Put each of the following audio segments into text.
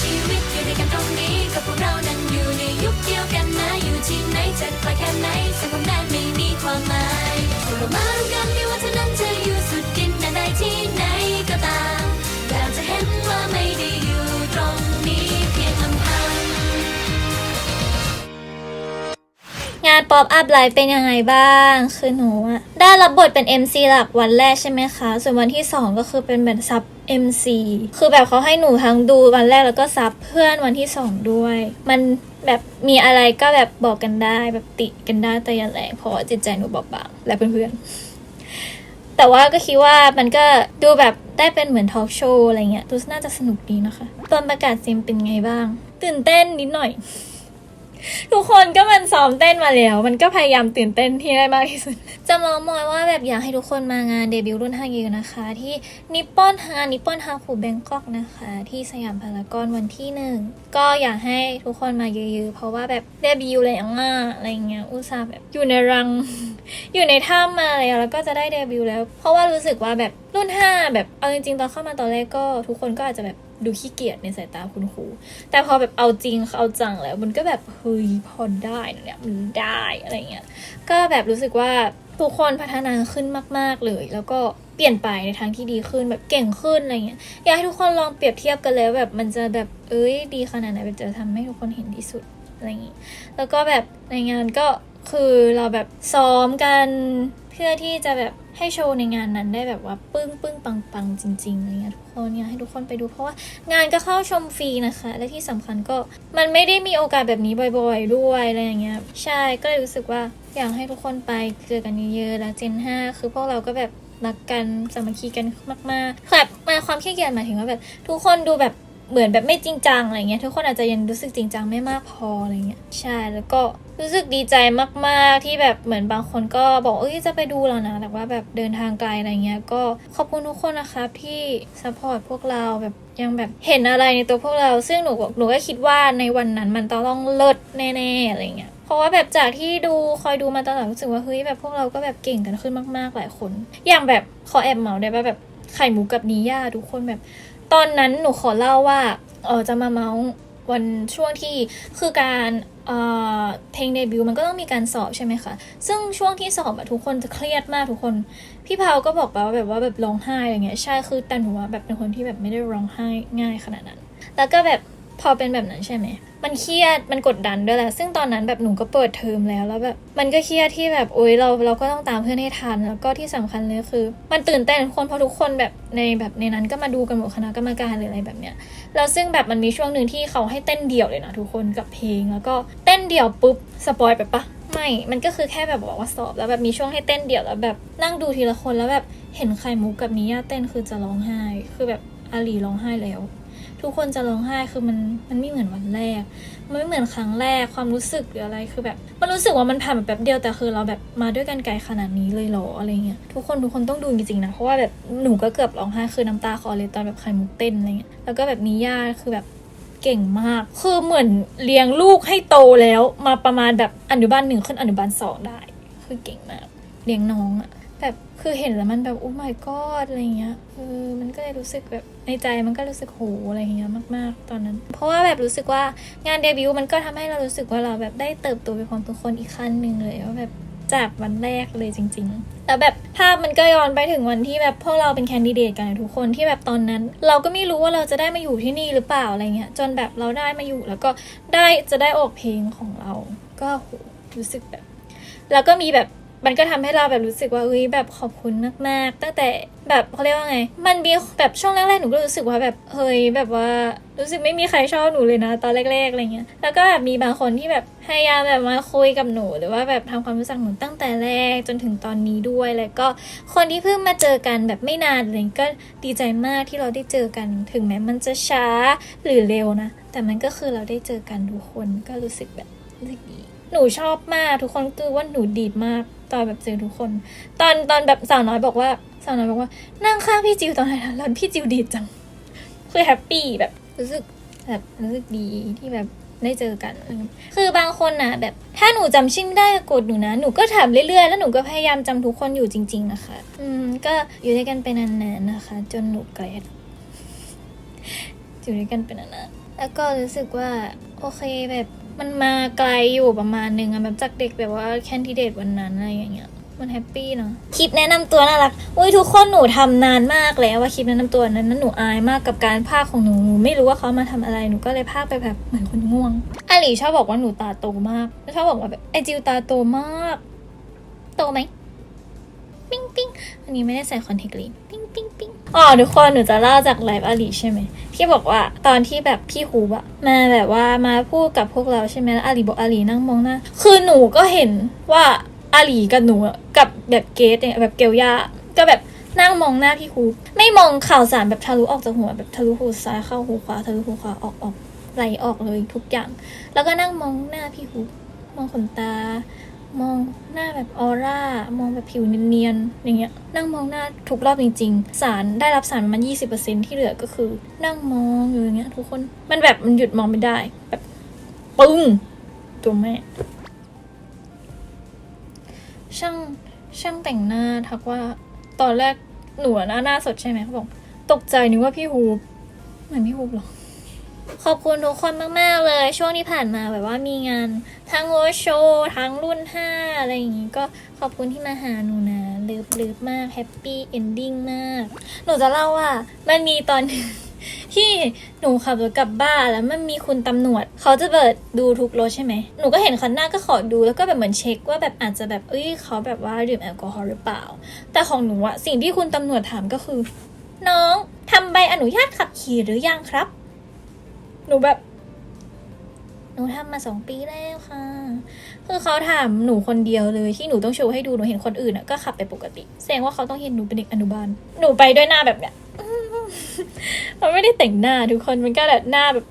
ชีวิตอยู่ด้วยกันตรงนี้ก็พวกเรานั้นอยู่ในยุคเดียวกันนะอยู่ที่ไหนจะไกลแค่ไหนสังคมไหนานป๊อปอัพไลฟ์เป็นยังไงบ้าง คือหนูอะได้รับบทเป็น MC หลักวันแรกใช่ไหมคะ ส่วนวันที่ 2 ก็คือเป็นแบบซับ MC คือแบบเขาให้หนูทั้งดูวันแรกแล้วก็ซับเพื่อนวันที่ 2 ด้วย มันแบบมีอะไรก็แบบบอกกันได้แบบติกันได้แต่อย่าแรงเพราะว่าจิตใจหนูบอบบางและเพื่อนๆแต่ว่าก็คิดว่ามันก็ดูแบบได้เป็นเหมือนทอล์กโชว์อะไรเงี้ยดูน่าจะสนุกดีนะคะ ตอนประกาศซิมเป็นไงบ้าง ตื่นเต้นนิดหน่อย ทุกคนก็มันซ้อมเต้นมาแล้ว มันก็พยายามตื่นเต้นที่ได้มากที่สุด จะมองมอยว่าแบบอยากให้ทุกคนมางานเดบิวต์รุ่นฮากิวนะคะ ที่นิปปอนฮานิปปอนฮาคูแบงกอกนะคะ ที่สยามพารากอนวันที่หนึ่งก็อยากให้ทุกคนมาเยอะๆเพราะว่าแบบเดบิวต์แล้วอะอะไรเงี้ยอุตส่าห์แบบอยู่ในรัง อยู่ในถ้ำมาแล้วแล้วก็จะได้เดบิวต์แล้ว เพราะว่ารู้สึกว่าแบบรุ่นห้าแบบเอาจริงๆตอนเข้ามาตอนแรกก็ทุกคนก็อาจจะแบบ ดูขี้เกียจในสายตาคุณครู แต่พอแบบเอาจริงเอาจังแล้ว มันก็แบบเฮ้ยพอได้เนี่ยมันได้อะไรเงี้ย ก็แบบรู้สึกว่าทุกคนพัฒนาขึ้นมาก ๆ เลย แล้วก็เปลี่ยนไปในทางที่ดีขึ้นแบบเก่งขึ้นอะไรเงี้ยอยากให้ทุกคนลองเปรียบเทียบกันแล้วแบบมันจะแบบเอ้ยดีขนาดไหนแบบจะทำให้ทุกคนเห็นที่สุดอะไรอย่างงี้แล้วก็แบบในงานก็คือเราแบบซ้อมกันเพื่อที่จะแบบ ให้โชว์ในงานนั้นได้แบบว่าปึ้งปึ้งปังปังจริงๆอะไรเงี้ยทุกคนอยากให้ทุกคนไปดูเพราะว่างานก็เข้าชมฟรีนะคะ และที่สำคัญก็มันไม่ได้มีโอกาสแบบนี้บ่อยๆด้วยอะไรอย่างเงี้ยใช่ก็เลยรู้สึกว่าอยากให้ทุกคนไปเจอกันเยอะๆแล้วเจน 5 คือพวกเราก็แบบรักกันสามัคคีกันมากๆแบบมาความขี้เกียจหมายถึงว่าแบบทุกคนดูแบบ เหมือนแบบไม่จริงจังอะไรเงี้ยทุกคนอาจจะยังรู้สึกจริงจังไม่มากพออะไรเงี้ยใช่แล้วก็รู้สึกดีใจมากๆที่แบบเหมือนบางคนก็บอกเอ้ยจะไปดูแล้วนะแต่ว่าแบบเดินทางไกลอะไรเงี้ยก็ขอบคุณทุกคนนะครับที่ซัพพอร์ตพวกเราแบบยังแบบเห็นอะไรในตัวพวกเรา ซึ่งหนูหนูก็คิดว่าในวันนั้นมันต้องเลิศแน่ๆอะไรเงี้ยเพราะว่าแบบจากที่ดูคอยดูมาตลอดรู้สึกว่าเฮ้ยแบบพวกเราก็แบบเก่งกันขึ้นมากๆหลายคน อย่างแบบขอแอบเมาได้ป่ะแบบไข่หมูกับนิย่าทุกคนแบบ ตอนนั้นหนูขอเล่าว่าเออจะมาเมาส์วันช่วงที่คือการเอ่อเพลงเดบิวต์มันก็ต้องมีการสอบใช่ไหมคะ ซึ่งช่วงที่สอบอะทุกคนจะเครียดมากทุกคน พี่เผาก็บอกไปว่าแบบว่าแบบร้องไห้อะไรเงี้ย ใช่ คือแต่หนูว่าแบบเป็นคนที่แบบไม่ได้ร้องไห้ง่ายขนาดนั้น แล้วก็แบบ พอเป็นแบบนั้นใช่ไหม มันเครียด มันกดดันด้วยแหละ ซึ่งตอนนั้นแบบหนูก็เปิดเทอมแล้ว แล้วแบบมันก็เครียดที่แบบโอ๊ยเราเราก็ต้องตามเพื่อนให้ทัน แล้วก็ที่สำคัญเลยคือ มันตื่นเต้นคนเพราะทุกคนแบบในแบบในนั้นก็มาดูกันหมดคณะกรรมการหรืออะไรแบบเนี้ย แล้วซึ่งแบบมันมีช่วงหนึ่งที่เขาให้เต้นเดี่ยวเลยนะทุกคนกับเพลง แล้วก็เต้นเดี่ยวปุ๊บสปอยไปปะไม่ มันก็คือแค่แบบบอกว่าสอบ แล้วแบบมีช่วงให้เต้นเดี่ยวแล้วแบบนั่งดูทีละคนแล้วแบบเห็นไข่มุกกับนิย่าเต้นคือจะร้องไห้ คือแบบอาลีร้องไห้แล้ว ทุกคนจะร้องไห้คือมันมันไม่เหมือนวันแรก มันไม่เหมือนครั้งแรกความรู้สึกหรืออะไรคือแบบ มันรู้สึกว่ามันผ่านแบบแป๊บเดียวแต่คือเราแบบมาด้วยกันไกลขนาดนี้เลยเหรออะไรเงี้ยทุกคนทุกคนต้องดูจริงๆนะเพราะว่าแบบหนูก็เกือบร้องไห้คือน้ำตาคลอเลยตอนแบบไข่มุกเต้นอะไรเงี้ยแล้วก็แบบนิย่าคือแบบเก่งมาก คือเหมือนเลี้ยงลูกให้โตแล้ว มาประมาณแบบอนุบาลหนึ่งขึ้นอนุบาลสองได้ คือเก่งมากเลี้ยงน้องอะแบบคือเห็นแล้วมันแบบโอ้ my god อะไรเงี้ยเออมันก็เลยรู้สึกแบบ ในใจมันก็รู้สึกโหอะไรเงี้ยมาก ๆ ตอนนั้น เพราะว่าแบบรู้สึกว่างานเดบิวต์มันก็ทำให้เรารู้สึกว่าเราแบบได้เติบโตเป็นความเป็นคนอีกขั้นหนึ่งเลยว่าแบบจากวันแรกเลยจริง ๆแล้วแบบภาพมันก็ย้อนไปถึงวันที่แบบพวกเราเป็นแคนดิเดตกันทุกคนที่แบบตอนนั้น เราก็ไม่รู้ว่าเราจะได้มาอยู่ที่นี่หรือเปล่าอะไรเงี้ยจนแบบเราได้มาอยู่แล้วก็ได้จะได้ออกเพลงของเรา ก็โหรู้สึกแบบ แล้วก็มีแบบ มันก็ทำให้เราแบบรู้สึกว่าเอ้ยแบบขอบคุณมากๆ ตั้งแต่แบบเขาเรียกว่าไง มันมีแบบช่วงแรกๆหนูก็รู้สึกว่าแบบเฮ้ยแบบว่ารู้สึกไม่มีใครชอบหนูเลยนะ ตอนแรกๆอะไรเงี้ยแล้วก็แบบมีบางคนที่แบบพยายามแบบมาคุยกับหนูหรือว่าแบบทำความรู้จักหนูตั้งแต่แรกจนถึงตอนนี้ด้วยแล้วก็คนที่เพิ่งมาเจอกันแบบไม่นานเลยก็ดีใจมากที่เราได้เจอกัน ถึงแม้มันจะช้าหรือเร็วนะ แต่มันก็คือเราได้เจอกันทุกคนก็รู้สึกแบบรู้สึกดี หนูชอบมากทุกคนคือว่าหนูดีดมากตอนแบบเจอทุกคน ตอนตอนแบบสาวน้อยบอกว่าสาวน้อยบอกว่านั่งข้างพี่จิวตอนไหนนะแล้วพี่จิวดีดจังคือแฮปปี้แบบรู้สึกแบบรู้สึกดีที่แบบได้เจอกัน คือบางคนนะแบบถ้าหนูจำชื่อไม่ได้กดหนูนะ หนูก็ถามเรื่อยๆ แล้วหนูก็พยายามจำทุกคนอยู่จริง ๆ นะคะ อืม ก็อยู่ด้วยกันไปนานๆนะคะ จนหนูเกรดอยู่ด้วยกันไปนานๆแล้วก็รู้สึกว่าโอเคแบบ มันมาไกลอยู่ประมาณหนึ่งอะแบบจากเด็กแบบว่าแคนดิเดตวันนั้นอะไรอย่างเงี้ยมันแฮปปี้เนาะคลิปแนะนำตัวน่ารักอุ้ยทุกคนหนูทำนานมากแล้วว่าคลิปแนะนำตัวนั้นนั้นหนูอายมากกับการพากของหนูหนูไม่รู้ว่าเขามาทำอะไรหนูก็เลยพากไปแบบเหมือนคนง่วงอาหลีชอบบอกว่าหนูตาโตมากชอบบอกว่าแบบไอจิวตาโตมาก โตไหม ปิ้งปิ้งอันนี้ไม่ได้ใส่คอนแทคเลนส์ปิ้งปิ้งปิ้งอ๋อทุกคนหนูจะเล่าจากไลฟ์อาลีใช่ไหมที่บอกว่าตอนที่แบบพี่ฮูบอะมาแบบว่ามาพูดกับพวกเราใช่ไหมแล้วอาลีบอกอาลีนั่งมองหน้าคือหนูก็เห็นว่าอาลีกับหนูกับแบบเกสเนี่ยแบบเกลยาก็แบบนั่งมองหน้าพี่ฮูไม่มองข่าวสารแบบทะลุออกจากหัวแบบทะลุหูซ้ายเข้าหูขวาทะลุหูขวาออกออกไหลออกเลยทุกอย่าง แล้วก็นั่งมองหน้าพี่ฮูมองขนตา มองหน้าแบบออร่ามองแบบผิวเนียนๆอย่างเงี้ยนั่งมองหน้าทุกรอบจริง ๆ สารได้รับสารมันยี่สิบเปอร์เซ็นที่เหลือก็คือ นั่งมองอยู่อย่างเงี้ยทุกคนมันแบบมันหยุดมองไม่ได้ แบบปึ้งตัวแม่ ช่างช่างแต่งหน้าทักว่าตอนแรกหนูหน้าหน้าสดใช่ไหมเขาบอกตกใจนึกว่าพี่ฮูบเหมือนพี่ฮูบหรอ ขอบคุณทุกคนมาก ๆ เลย ช่วงที่ผ่านมาแบบว่ามีงานทั้งโอโชว์ทั้งรุ่น 5 อะไรอย่างงี้ ก็ขอบคุณที่มาหาหนูนะลิฟเลิฟมากแฮปปี้เอนดิ้งมาก หนูจะเล่าว่า มันมีตอน ที่หนูขับรถกลับบ้านแล้วมันมีคุณตำรวจ เขาจะเปิดดูทุกรถใช่ไหม หนูก็เห็นคันหน้าก็ขอดูแล้วก็แบบเหมือนเช็คว่าแบบอาจจะแบบเอ้ยเขาแบบว่าดื่มแอลกอฮอล์หรือเปล่า แต่ของหนูอะสิ่งที่คุณตำรวจถามก็คือ น้องทำใบอนุญาตขับขี่หรือยังครับ หนูแบบ หนูทำมาสองปีแล้วค่ะ คือเขาถามหนูคนเดียวเลยที่หนูต้องโชว์ให้ดูหนูเห็นคนอื่นอะก็ขับไปปกติ แสดงว่าเขาต้องเห็นหนูเป็นเด็กอนุบาล หนูไปด้วยหน้าแบบเนี้ยมันไม่ได้แต่งหน้าทุกคนมันก็แบบหน้าแบบ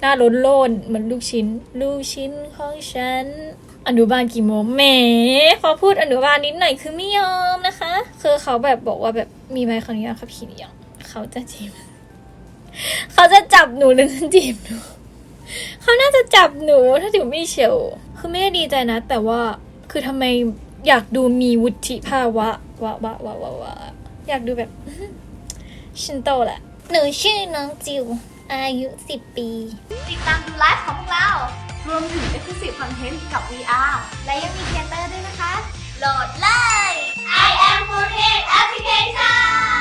หน้าล้นโลนเหมือนลูกชิ้น ลูกชิ้นของฉันอนุบาลกี่โมงแหมพอพูดอนุบาลนิดหน่อยคือไม่ยอมนะคะ คือเขาแบบบอกว่าแบบมีใบขออนุญาตขับขี่หรือยังเขาจะจีบ เขาจะจับหนูหรือจะจีบหนูเขาน่าจะจับหนูถ้าถึงไม่เฉียวคือไม่ได้ดีใจนะ แต่ว่าคือทำไมอยากดูมีวุฒิภาวะวะวะวะวะวะอยากดูแบบฉันโตแหละ หนูชื่อน้องจิว อายุสิบปี ติดตามดูไลฟ์ของพวกเรา รวมถึง Exclusive Content กับ VR และยังมีเทเตอร์ด้วยนะคะ โหลดเลย I am 4 Application